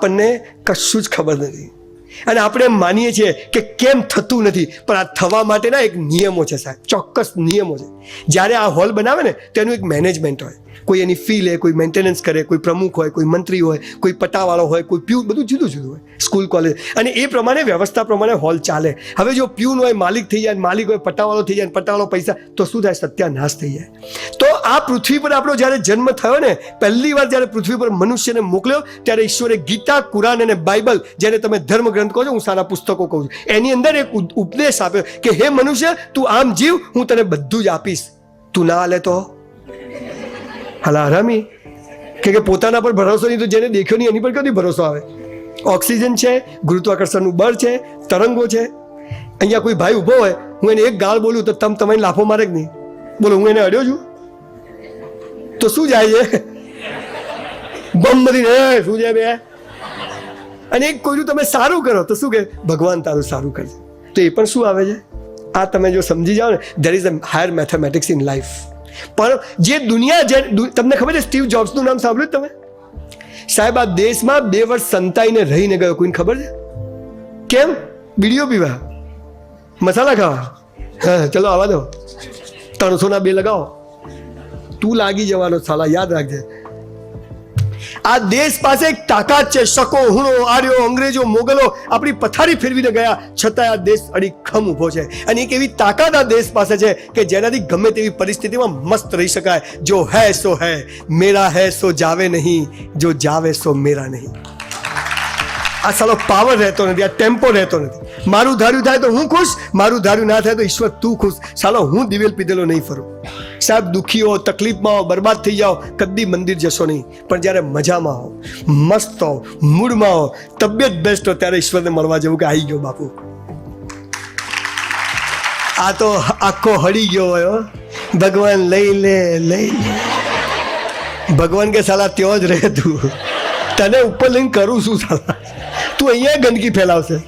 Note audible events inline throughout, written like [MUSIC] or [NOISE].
આપણને કશું જ ખબર નથી. અને આપણે માનીએ છીએ કે કેમ થતું નથી, પણ આ થવા માટેના એક નિયમો છે સાહેબ. ચોક્કસ નિયમો છે. જ્યારે આ હોલ બનાવે ને, તેનું એક મેનેજમેન્ટ હોય. કોઈ એની ફી લે, કોઈ મેન્ટેનન્સ કરે, કોઈ પ્રમુખ હોય, કોઈ મંત્રી હોય, કોઈ પટાવાળો હોય, કોઈ પ્યુ બધું જુદું જુદું હોય સ્કૂલ કોલેજ અને એ પ્રમાણે વ્યવસ્થા પ્રમાણે હોલ ચાલે. હવે જો પ્યુન હોય, માલિક થઈ જાય, માલિક હોય, પટાવાળો થઈ જાય, પટાવાળો પૈસા, તો શું થાય? સત્યાનાશ થઈ જાય. તો આ પૃથ્વી પર આપણો જ્યારે જન્મ થયો ને, પહેલી વાર જ્યારે પૃથ્વી પર મનુષ્યને મોકલ્યો, ત્યારે ઈશ્વરે ગીતા, કુરાન અને બાઇબલ, જેને તમે ધર્મ ગ્રંથ કહો છો, હું સારા પુસ્તકો કહું છું, એની અંદર એક ઉપદેશ આપ્યો કે, હે મનુષ્ય, તું આમ જીવ, હું તને બધું જ આપીશ. તું ના લે તો. હાલા, હરામી? કે કે પોતાના પર ભરોસો નહીં, તો જેને દેખ્યો નહીં, એની પર કદી ભરોસો આવે? ઓક્સિજન છે, ગુરુત્વાકર્ષણનું બળ છે, તરંગો છે. અહીંયા કોઈ ભાઈ ઊભો હોય, હું એને એક ગાળ બોલું, તો તમ તમારી લાફો મારે જ નહીં? બોલો, હું એને અડ્યો છું? તો શું જાય છે? બમ બધી શું છે બે? અને એક કોઈનું તમે સારું કરો, તો શું કે? ભગવાન તારું સારું કરશે. તો એ પણ શું આવે છે? આ તમે જો સમજી જાઓ ને there is a higher mathematics in life પણ જે દુનિયા જે તમને ખબર છે સ્ટીવ જોબ્સનું નામ સાંભળ્યું તમે? સાહેબ, આ દેશમાં બે વર્ષ સંતાઈને રહીને ગયો, કોઈને ખબર છે? કેમ? બીડીઓ પીવા. મસાલા ખાવા. હા, ચલો આવા દો. ત્રણસોના બે લગાવો. તું લાગી જવાનો સાલા, યાદ રાખજે. આ દેશ પાસે એક તાકાત છે. શકો, હુણો, આર્યો, અંગ્રેજો, મોગલો આપણી પથારી ફેરવીને ગયા. છતાં આ દેશ અડીખમ ઊભો છે. અને એક એવી તાકાત આ દેશ પાસે છે કે જેનાથી ગમે તેવી પરિસ્થિતિમાં મસ્ત રહી શકાય. જો હૈ, સો હૈ. મેરા હૈ, સો જાવે નહીં. જો જાવે, સો મેરા નહીં. આ સાલો પાવર રહેતો નથી, આ ટેમ્પો રહેતો નથી. મારું ધાર્યું થાય તો હું ખુશ, મારું ધાર્યું ના થાય તો ઈશ્વર તું ખુશ. સાલો હું દિવેલ પીધેલો નહીં ફરું. સાહેબ, દુઃખી હો, તકલીફમાં હો, બરબાદ થઈ જાઓ, કદી મંદિર જશો નહીં. પણ જ્યારે મજામાં હો, મસ્ત હો, મૂડમાં હો, તબિયત બેસ્ટ હો, ત્યારે ઈશ્વરને મળવા જેવું કે આવી ગયો બાપુ. આ તો આખો હળી ગયો હોય ભગવાન લઈ લે લઈ લે. ભગવાન કે, સાલા, ત્યો જ રહે તું. તને ઉપર લઈને કરું શું સાલા. તું અહીંયા ગંદકી ફેલાવશે.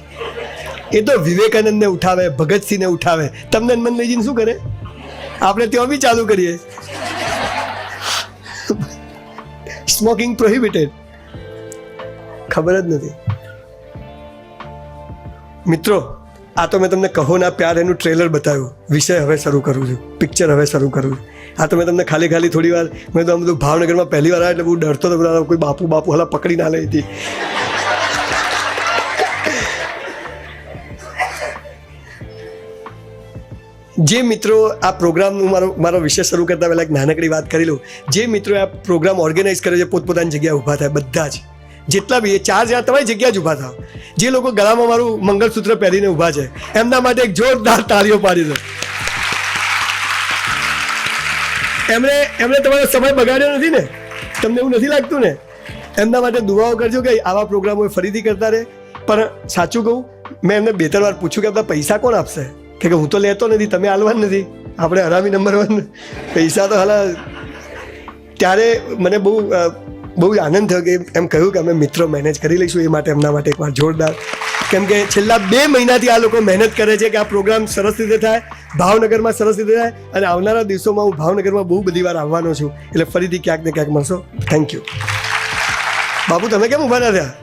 એ તો વિવેકાનંદને ઉઠાવે, ભગતસિંહને ઉઠાવે. તમને મન લઈ જઈને શું કરે? આપણે ત્યાં બી ચાલુ કરીએ. સ્મોકિંગ પ્રોહિબિટેડ ખબર જ નથી. મિત્રો, આ તો મેં તમને કહો ના પ્યાર એનું ટ્રેલર બતાવ્યું. વિષય હવે શરૂ કરું છું. પિક્ચર હવે શરૂ કરું છું. આ તો મેં તમને ખાલી ખાલી થોડી વાર, મેં તો આમ બધું ભાવનગરમાં પહેલી વાર આવ્યા એટલે બહુ ડરતો હતો કોઈ બાપુ બાપુ હલા પકડી ના લઈ હતી જે મિત્રો આ પ્રોગ્રામનું મારો મારો વિષય શરૂ કરતા પહેલાં એક નાનકડી વાત કરી લઉં. જે મિત્રો આ પ્રોગ્રામ ઓર્ગેનાઇઝ કરે છે, પોતપોતાની જગ્યાએ ઊભા થાય, બધા જ. જેટલા બી એ ચાર જણા તમારી જગ્યા જ ઊભા થાવ. જે લોકો ગળામાં મારું મંગળસૂત્ર પહેરીને ઊભા છે, એમના માટે એક જોરદાર તાળીઓ પાડી દો. એમણે એમણે તમારો સમય બગાડ્યો નથી ને? તમને એવું નથી લાગતું ને? એમના માટે દુઆઓ કરજો કે આવા પ્રોગ્રામો ફરીથી કરતા રહે. પણ સાચું કહું, મેં એમને બે ત્રણ વાર પૂછ્યું કે આપણા પૈસા કોણ આપશે? કે હું તો લેતો નથી, તમે હાલવા નથી. આપણે હરામી નંબર વન પૈસા તો હાલા. ત્યારે મને બહુ બહુ આનંદ થયો કે એમ કહ્યું કે અમે મિત્રો મેનેજ કરી લઈશું એ માટે એમના માટે એકવાર જોરદાર. કેમ કે છેલ્લા બે મહિનાથી આ લોકો મહેનત કરે છે કે આ પ્રોગ્રામ સરસ રીતે થાય, ભાવનગરમાં સરસ રીતે થાય અને આવનારા દિવસોમાં હું ભાવનગરમાં બહુ બધી વાર આવવાનો છું. એટલે ફરીથી ક્યાંક ને ક્યાંક મળશો. થેન્ક યુ બાબુ તમે કેમ ઊભા ના થયા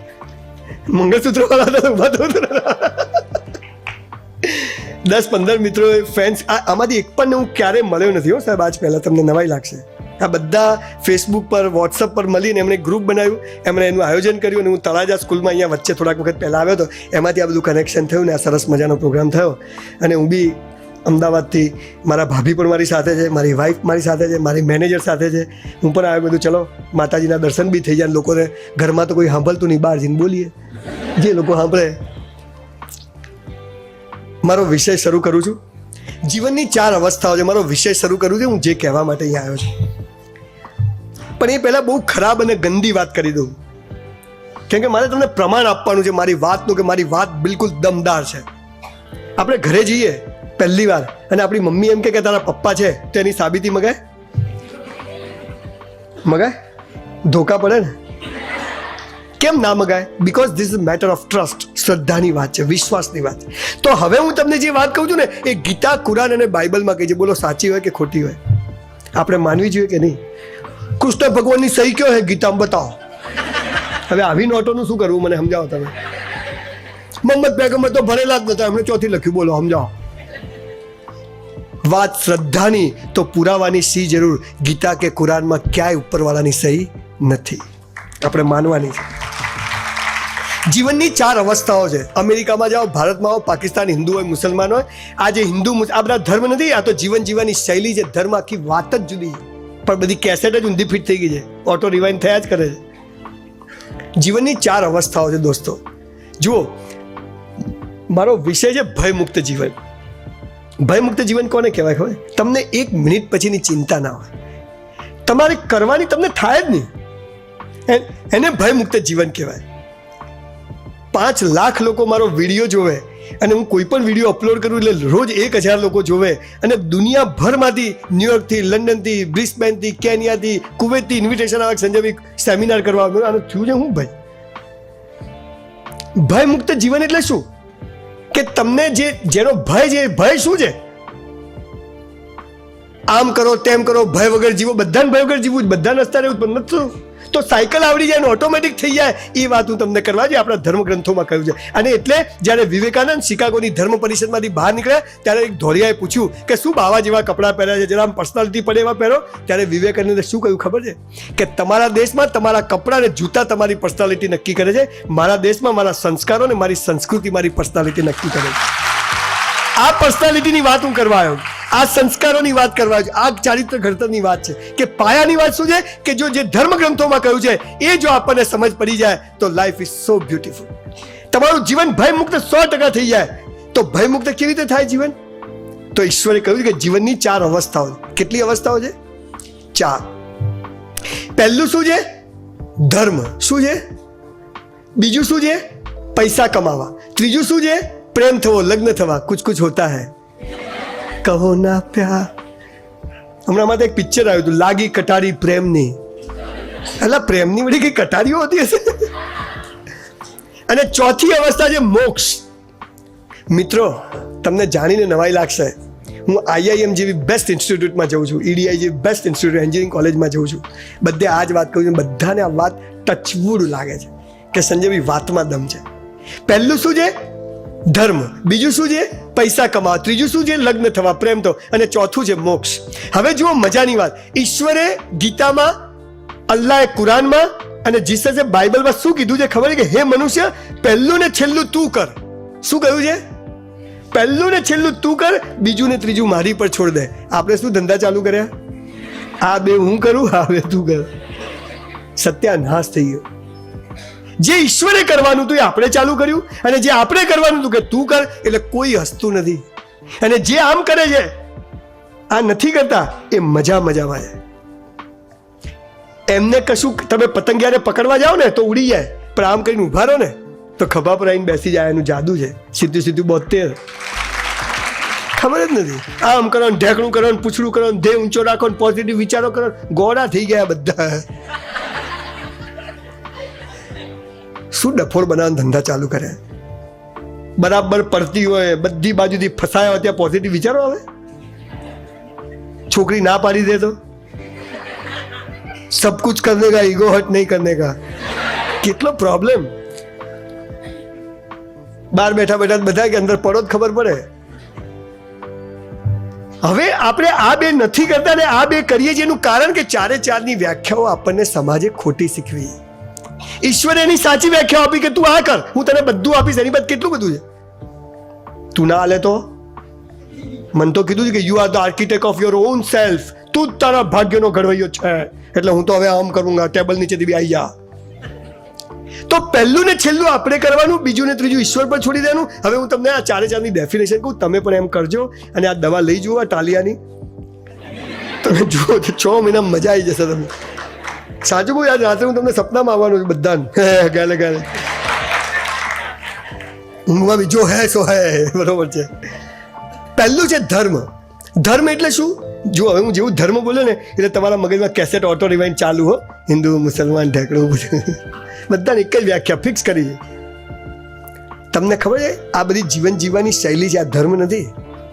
મંગળસૂત્ર વાળા ઊભા ને. દસ પંદર મિત્રો ફેન્સ આમાંથી એક પણ હું ક્યારેય મળ્યો નથી હો સાહેબ. આજ પહેલાં તમને નવાઈ લાગશે. આ બધા ફેસબુક પર વોટ્સઅપ પર મળીને એમણે ગ્રુપ બનાવ્યું. એમણે એનું આયોજન કર્યું અને હું તળાજા સ્કૂલમાં અહીંયા વચ્ચે થોડાક વખત પહેલાં આવ્યો હતો. એમાંથી આ બધું કનેક્શન થયું ને આ સરસ મજાનો પ્રોગ્રામ થયો. અને હું બી અમદાવાદથી મારા ભાભી પણ મારી સાથે છે, મારી વાઈફ મારી સાથે છે, મારી મેનેજર સાથે છે. હું પણ આવ્યો બધું. ચલો, માતાજીના દર્શન બી થઈ જાય લોકોને ઘરમાં તો કોઈ સાંભળતું નહીં, બહાર જઈને બોલીએ. જે લોકો સાંભળે મારો વિષય શરૂ કરું છું. જીવનની ચાર અવસ્થાઓ છે. મારો વિષય શરૂ કરું છું. હું જે કહેવા માટે અહીં આવ્યો છું. પણ એ પહેલાં બહુ ખરાબ અને ગંદી વાત કરી દઉં. કેમ કે મારે તમને પ્રમાણ આપવાનું છે. મારી વાતનું કે મારી વાત બિલકુલ દમદાર છે. આપણે ઘરે જઈએ પહેલી વાર અને આપણી મમ્મી એમ કે તારા પપ્પા છે તેની સાબિતી મગાય? મગાય? ધોકા પડે ને? કેમ ના મગાય? Because this is matter of trust શ્રદ્ધાની વાત છે, વિશ્વાસની વાત તો હવે હું તમને જે વાત કહું છું ને, એ ગીતા, કુરાન અને બાઇબલમાં કહી છે. બોલો, સાચી હોય કે ખોટી હોય? આપણે માનવી જોઈએ કે નહીં? કૃષ્ણ ભગવાનની સહી કયો હે? ગીતામાં બતાવો. હવે આવી નોટોનું શું કરવું? મને સમજાવો તમે. મોહમ્મદ પેગમ્બર તો ભરેલા જ નતા એમણે ચોથી લખ્યું. બોલો, સમજાવો. વાત શ્રદ્ધાની, તો પુરાવાની સી જરૂર. ગીતા કે કુરાનમાં ક્યાંય ઉપરવાળાની સહી નથી. આપણે માનવાની છે. જીવનની ચાર અવસ્થાઓ છે. અમેરિકામાં જાઓ, ભારતમાં આવો પાકિસ્તાન હિન્દુ હોય, મુસલમાન હોય, આ જે હિન્દુ આ બધા ધર્મ નથી, આ તો જીવન જીવવાની શૈલી છે, ધર્મ આખી વાત જ જુદી છે. પણ બધી કેસેટ જ ઊંધી ફિટ થઈ ગઈ છે. ઓટો રિવાઇન્ડ થયા જ કરે છે. જીવનની ચાર અવસ્થાઓ છે દોસ્તો. જુઓ, મારો વિષય છે ભયમુક્ત જીવન. ભયમુક્ત જીવન કોને કહેવાય ખબર? તમને એક મિનિટ પછીની ચિંતા ના હોય. તમારે કરવાની તમને થાય જ નહીં. એને ભયમુક્ત જીવન કહેવાય. પાંચ લાખ લોકો મારો વીડિયો જોવે અને હું કોઈ પણ વીડિયો અપલોડ કરું એટલે રોજ એક હજાર લોકો જોવે અને દુનિયાભરમાંથી ન્યુયોર્કથી લંડનથી બ્રિસ્બેનથી કેનિયાથી કુવેતથી ઇન્વિટેશન આવે કે સંજયભાઈ સેમિનાર કરવા આવ્યો અને થયું છે હું ભાઈ? ભયમુક્ત જીવન એટલે શું? કે તમને જે, જેનો ભય છે ભય શું છે? આમ કરો, તેમ કરો, ભય વગર જીવો. બધાને ભય વગર જીવવું બધાને રસ્તા રહેવું પણ નથી. તો સાયકલ આવડી જાય ને ઓટોમેટિક થઈ જાય, એ વાત હું તમને કરવા જે આપણા ધર્મ ગ્રંથોમાં કહ્યું છે. અને એટલે જ્યારે વિવેકાનંદ શિકાગોની ધર્મ પરિષદમાંથી બહાર નીકળ્યા ત્યારે એક ધોરિયાએ પૂછ્યું કે શું બાવા જેવા કપડાં પહેર્યા છે? જરા આમ પર્સનાલિટી પડે એવા પહેરો, ત્યારે વિવેકાનંદે શું કહ્યું ખબર છે? કે તમારા દેશમાં તમારા કપડાં અને જૂતા તમારી પર્સનાલિટી નક્કી કરે છે. મારા દેશમાં મારા સંસ્કારો અને મારી સંસ્કૃતિ મારી પર્સનાલિટી નક્કી કરે છે. આ પર્સનાલિટીની વાત હું કરવા આવ્યો. આ સંસ્કારોની વાત કરવા આ ચારિત્ર ઘડતરની વાત છે કે પાયાની વાત શું છે? કે જો જે ધર્મ ગ્રંથોમાં કહ્યું છે, એ જો આપણને સમજ પડી જાય, તો લાઈફ ઇઝ સો બ્યુટીફુલ તમારું જીવન ભયમુક્ત સો ટકા થઈ જાય. તો ભયમુક્ત કેવી રીતે થાય જીવન? તો ઈશ્વરે કહ્યું કે જીવનની ચાર અવસ્થાઓ કેટલી અવસ્થાઓ છે? ચાર. પહેલું શું છે? ધર્મ. શું છે? બીજું શું છે? પૈસા કમાવા. ત્રીજું શું છે? પ્રેમ થવો લગ્ન થવા કુછ કુછ હોતા હૈ કહો ના પ્યાર હમણાં માટે એક પિક્ચર આવ્યું હતું લાગી કટારી પ્રેમની એટલે પ્રેમની બધી કઈ કટારીઓ હોતી હશે અને ચોથી અવસ્થા છે મોક્ષ મિત્રો તમને જાણીને નવાઈ લાગશે હું આઈઆઈએમ જેવી બેસ્ટ ઇન્સ્ટિટ્યૂટમાં જઉં છું ઈડીઆઈ જેવી બેસ્ટ ઇન્સ્ટિટ્યૂટ એન્જિનિયરિંગ કોલેજમાં જઉં છું બધે આ જ વાત કહું છું બધાને આ વાત ટચવુડ લાગે છે કે સંજયભાઈ વાતમાં દમ છે પહેલું શું છે ધર્મ. બીજું શું છે? પૈસા કમાવા. ત્રીજું શું છે? લગ્ન થવા. પ્રેમ તો. અને ચોથું છે મોક્ષ. હવે જુઓ મજાની વાત. ઈશ્વરે ગીતામાં, અલ્લાહે કુરાનમાં અને જીસસે બાઇબલમાં શું કીધું છે ખબર છે કે હે મનુષ્ય, પહેલું ને છેલ્લું તું કર. શું કહ્યું છે? પહેલું ને છેલ્લું તું કર, બીજું ને ત્રીજું મારી પર છોડ દે. આપણે શું ધંધા ચાલુ કર્યા? આ બે હું કરું, આ બે તું કર. સત્યાનાશ થઈ ગયો. જે ઈશ્વરે કરવાનું હતું એ આપણે ચાલુ કર્યું અને જે આપણે કરવાનું હતું કે તું કર એટલે કોઈ હસતું નથી. અને જે આમ કરે છે, આ નથી કરતા, એ મજા મજામાં છે. એમને કશું તમે પતંગિયાને પકડવા જાઓ ને તો ઉડી જાય, પણ આમ કરીને ઊભા રહો ને તો ખભા પર આવીને બેસી જાય, એનું જાદુ છે. સીધું સીધું બોતેર. ખબર જ નથી. આમ કરો ઢેકણું કરો ને પૂછડું કરો ને ઊંચો રાખો પોઝિટિવ વિચારો કરો ગોળા થઈ ગયા બધા. શું ડફોડ બનાવવાનો ધંધા ચાલુ કરે? બરાબર પડતી હોય, બધી બાજુથી ફસાયા હોય ત્યાં પોઝિટિવ વિચારો આવે? છોકરી ના પાડી દે તો? સબ કુછ કરને કા ઈગો હટ નહીં કરને કા? કેટલો પ્રોબ્લેમ બહાર બેઠા બેઠા બધા કે અંદર પડો જ ખબર પડે. હવે આપણે આ બે નથી કરતા ને આ બે કરીએ છીએ એનું કારણ કે ચારે ચારની વ્યાખ્યાઓ આપણને સમાજે ખોટી શીખવી. ઈશ્વરે એની સાચી વ્યાખ્યા આપી કે તું આ કર. હું તને બધું આપીશ, એની બાદ કેટલું બધું છે? તું ના હાલે તો? મને તો કીધું છે કે you are the architect of your own self તું જ તારા ભાગ્યનો ઘડવૈયો છે. એટલે હું તો હવે આમ કરુંગા ટેબલ નીચેથી બી આવી જા. તો પહેલું ને છેલ્લું આપણે કરવાનું, બીજું ને ત્રીજું ઈશ્વર પર છોડી દેવાનું. હવે હું તમને આ ચારે ચારની ડેફિનેશન કહું, તમે પણ એમ કરજો અને આ દવા લઈ જુઓ આ ટાલિયાની. તમે જુઓ છ મહિના મજા આવી જશે તમને. સાચું બહુ યાદ રાત્રે હું તમને સપનામાં આવવાનું છું બધાને. [LAUGHS] ગાલે ગાલે. ઊંઘમાં બી જો હે, સો હે. [LAUGHS] બરોબર છે. પહેલું છે ધર્મ. ધર્મ એટલે શું? જો હવે હું જેવું ધર્મ બોલ્યો ને, એટલે તમારા મગજમાં કેસેટ ઓટો રિવાઇન ચાલુ હો. હિન્દુ, મુસલમાન ઢેકડું બધું. [LAUGHS] બધાને એક જ વ્યાખ્યા ફિક્સ કરી તમને ખબર છે, આ બધી જીવન જીવવાની શૈલી છે, આ ધર્મ નથી?